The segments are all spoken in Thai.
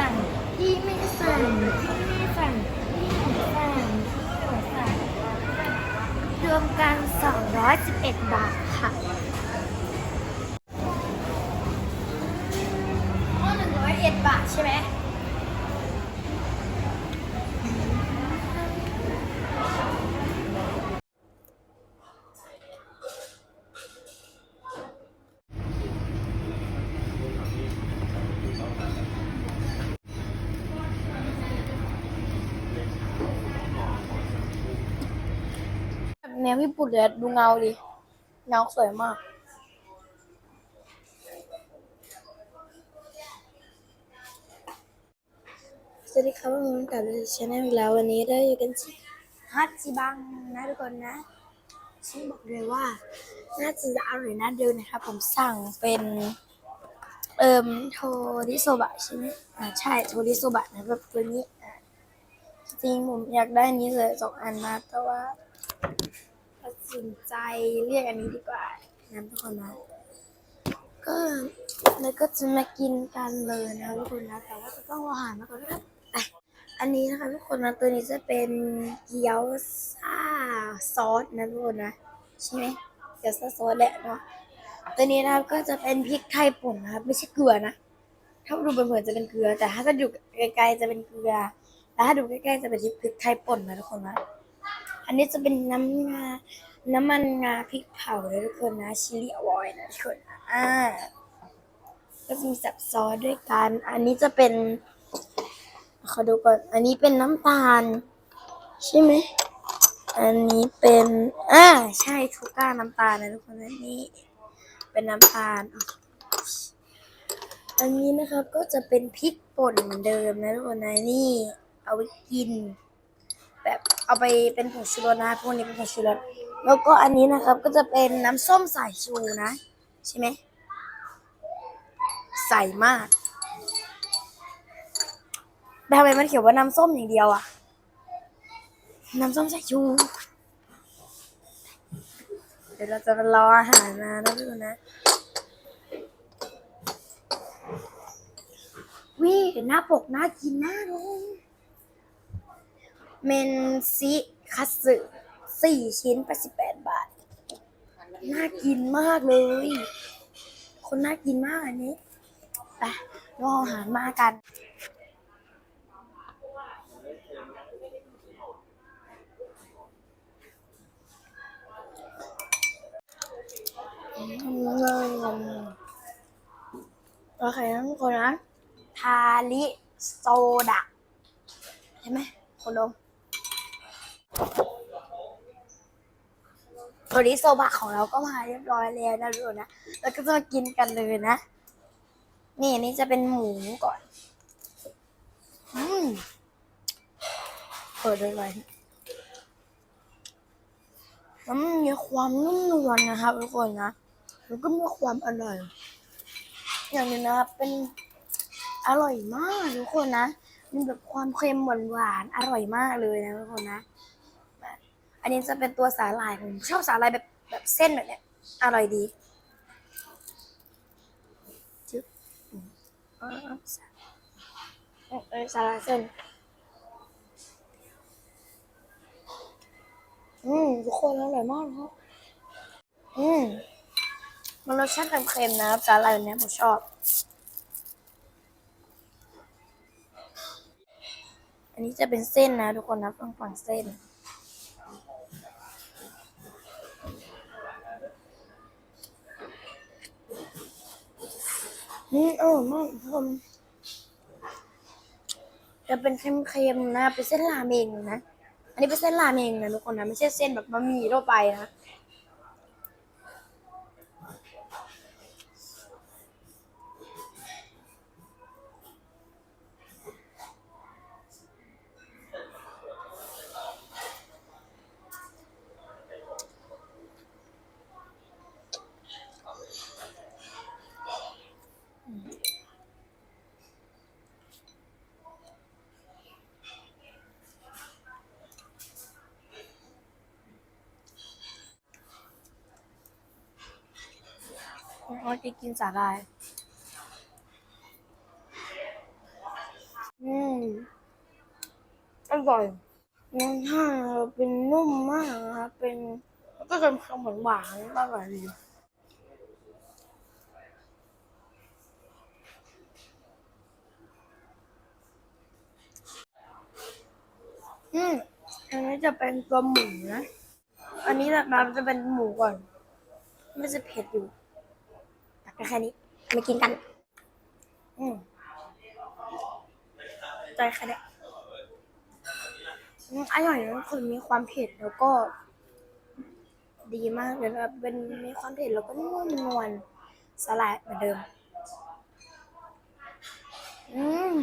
สั่งพี่ไม่สั่งพี่ไม่สั่งพี่หนูสั่งพี่หนสั่งรวมกัน 211 บาทค่ะหม้อ101 บาทใช่ไหม วญี่ปุ่นเลยดูเงาดิ เงาสวยมาก สวัสดีครับผมกับชาแนลแล้ววันนี้เราอยู่กันที่ฮัตจิบังนะทุกคนนะฉันบอกเลยว่า น่าจะอร่อยน่าดูนะครับผมสั่งเป็นเอ่มโทริโซบะใช่ไหมอ่าใช่โทริโซบะนะแบบตัวนี้จริงผมอยากได้นี้เลยสองอันนะแต่ว่า สินใจเรียกอันนี้ดีกว่านะทุกคนนะก็แล้วก็จะมากินกันเลยนะทุกคนนะแต่ว่าจะต้องรออาหารมาก่อนนะครับอะอันนี้นะคะทุกคนนะตัวนี้จะเป็นเกี๊ยวซ่าซอสนะทุกคนนะใช่ไหมเกี๊ยวซ่าซอสแหละเนาะตัวนี้นะครับก็จะเป็นพริกไทยป่นนะครับไม่ใช่เกลือนะถ้าดูเหมือนๆจะเป็นเกลือ แต่ถ้าก็ดูไกลๆจะเป็นเกลือแล้วถ้าดูใกล้ๆจะเป็นพริกไทยป่นนะทุกคนนะอันนี้จะเป็นน้ำงา น้ำมันงาพริกเผาเลยทุกคนนะชิลลี่ออยนะทุกคนอ่าก็จะมีสับซอสด้วยกัน อันนี้จะเป็นขอดูก่อน อันนี้เป็นน้ำตาล ใช่ไหม อันนี้เป็นอ่าใช่ทูก้าน้ำตาลนะทุกคนนะนี่เป็นน้ำตาลอันนี้นะครับก็จะเป็นพริกป่นเหมือนเดิมนะทุกคนนะนี่เอาไว้กิน แบบเอาไปเป็นผงชูรสนะพวกนี้เป็นผงชูรส แล้วก็อันนี้นะครับก็จะเป็นน้ำส้มสายชูนะ ใช่ไหมใส่มากแต่ทำไมมันเขียนว่าน้ำส้มอย่างเดียวอะน้ำส้มสายชู เดี๋ยวเราจะรออาหารมานะทุกคนนะวิหน้าปกน่ากินมากเลยเมนซิคัสึ สี่ชิ้นแปดสิบแปดบาท น่ากินมากเลย คนน่ากินมากอันนี้ ไปรออาหารมากันอืมโอเคนะทุกคนนะทาลิโซดะใช่ไหมคนดม โทริโซบะของเราก็มาเรียบร้อยแล้วนะทุกคนนะ แล้วก็จะมากินกันเลยนะ นี่นี่จะเป็นหมูก่อน อืมเปิดด้วยเลยแล้วมันมีความนุ่มนวลนะครับทุกคนนะ แล้วก็มีความอร่อย อย่างหนี้นะครับเป็นอร่อยมากทุกคนนะ มีแบบความเค็มหวานหวานๆอร่อยมากเลยนะทุกคนนะ อันนี้จะเป็นตัวสาหร่ายผมชอบสาหร่ายแบบแบบเส้นแบบเนี้ยอร่อยดีจึ๊บอืมเออสาหร่ายเส้น อืมทุกคนอร่อยมากครับอืมมันรสชาติเค็มๆนะครับสาหร่ายแบบเนี้ยผมชอบ อันนี้จะเป็นเส้นนะทุกคนนะฝั่งฝั่งเส้น นี่เออมากทุกคนจะเป็นเค็มๆนะ เป็นเส้นราเมงนะ อันนี้เป็นเส้นราเมงนะทุกคนนะ ไม่ใช่เส้นแบบบะหมี่ทั่วไปนะ เราจะกินสาหร่าย อืม อร่อยเนื้อผ้าเป็นนุ่มมากนะครับ เป็นก็จะทำเหมือนหวานๆอร่อยดีอืม อันนี้จะเป็นตัวหมูนะ อันนี้แบบมันจะเป็นหมูก่อน ไมันจะเผ็ดอยู่ แค่นี้มากินกัน อืมใจแค่นี้อืมอร่อยนะคือมีความเผ็ดแล้วก็ ดีมากเลยแบบเป็นมีความเผ็ดแล้วก็นุ่มนวลสลายเหมือนเดิม อืม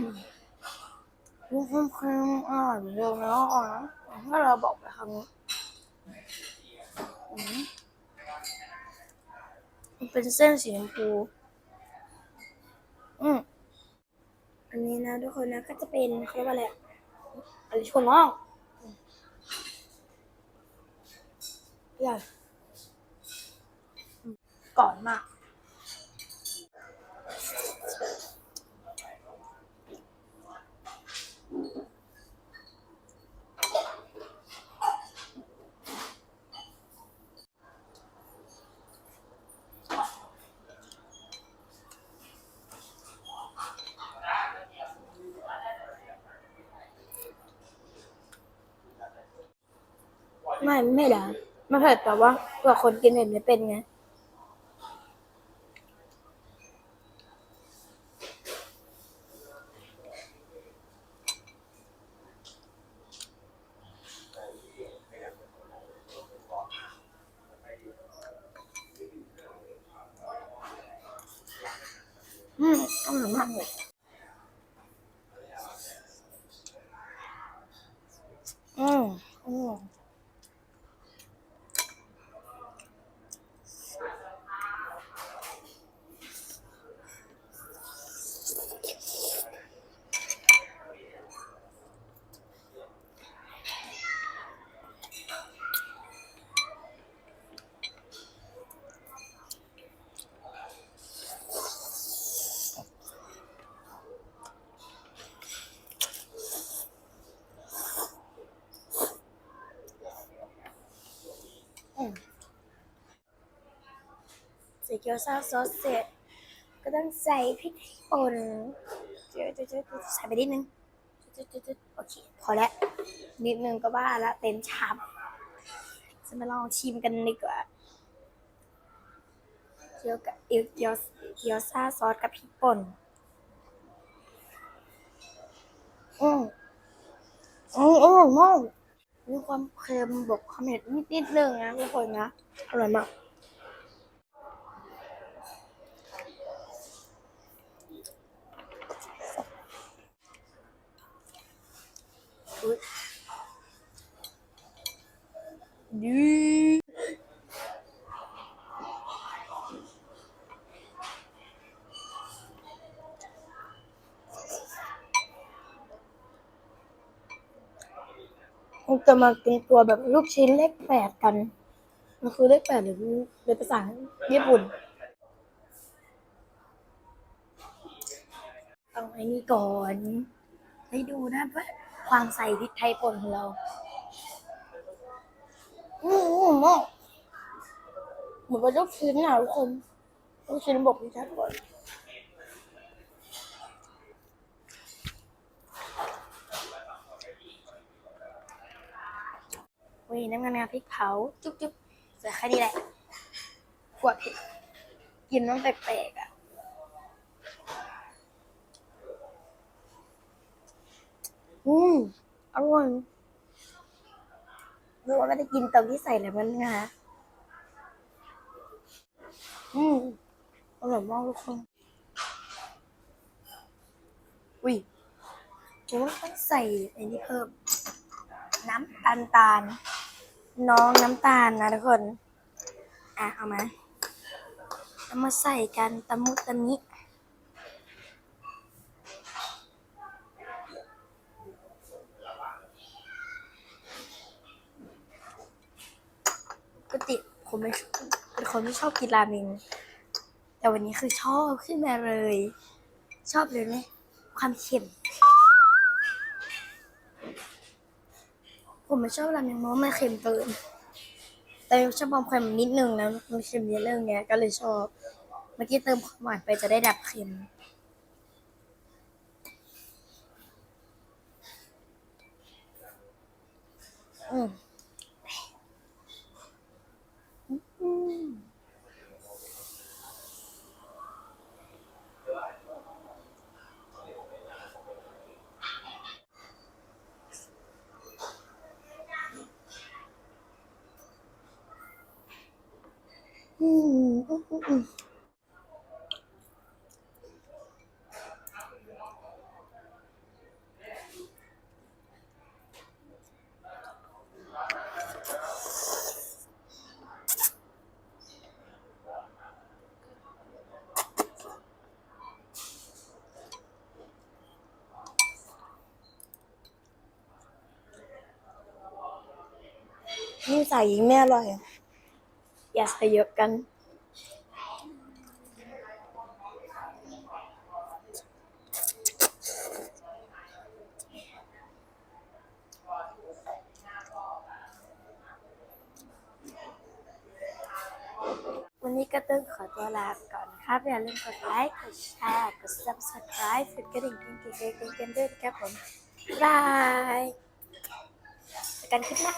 มีความเค็มอร่อยเหมือนเดิมแล้วอ่อนนะถ้าเราบอกไปคำนี้อื มันเป็นเส้นสีชมพู อืมอันนี้นะทุกคนนะก็จะเป็นเขาเรียกว่าอะไรอะอะไรชวน้อกใหญ่ก่อนมาก ไม่ไม่ได้ไม่เผ็ดแต่ว่าเผื่อคนกินเผ็ดไม่เป็นไงอืมอร่อยมากเลย อืมอืมอืมใส่ เกี๊ยวซ่าซอสเสร็จ ก็ต้องใส่พริกป่นเดี๋ยวจะจะใส่ไปนิดนึงจุดจุดจุดโอเค พอแล้ว นิดนึงก็บ้าละเต็มชามจะมาลองชิมกันดีกว่าเกี๊ยวกับเกี๊ยวเกี๊ยวซ่าซอสกับพริกป่นอืมอืมอร่อยมมีความเค็มบวกความเผ็ดนิดนิดนึงนะทุกคนนะ อร่อยมาก อุ๊ยดีมัน จะมาเป็นตัวแบบลูกชิ้นเลขแปดกัน มันคือเลขแปดหรือเป็นภาษาญี่ปุ่น เอาไอ้นี่ก่อนให้ดูนะว่าความใส่พริกไทยป่นของเราอืมมากเหมือนกับลูกชิ้นอะทุกคนลูกชิ้นบอกพริกไทยป่นีน้ำมันงาพริกเผา จุ๊บจุ๊บใส่แค่นี้แหละกวดเผ็ดกินน้ำแปลกๆอะอืมอร่อยรู้ว่าไม่ได้กินตอนที่ใส่แล้วมันงาอืมอร่อยมากทุกคนอุ้ยผมว่าต้องใส่ไอ้นี่เพิ่ม น้ำตาลตาล น้องน้ำตาลนะทุกคน อะเอามาเอามาใส่กันตะมุตะมิปกติผมไม่เป็นคนไม่ชอบกินราเมงแต่วันนี้คือชอบขึ้นมาเลย ชอบเลยไหมความเค็ม ผมไม่ชอบราเมงเพราะมันเค็มเกินแต่ชอบความเค็มนิดนึงแล้วมันเค็มเยอะเรื่องเนี้ยก็เลยชอบ เมื่อกี้เติมความหวานไปจะได้ดับเค็มอืมอืมอืมอืมอืมอืม นี่ใส่ยิงไม่อร่อยอะ อย่าใส่เยอะกันวันนี้ก็ต้องขอตัวลาก่อนครับ อย่าลืมกดไลค์ กดแชร์ กด subscribe กดกระดิ่งกิ๊งกิ๊งกิ๊งกิ๊งด้วยครับผมบายเจอกันคลิปหน้า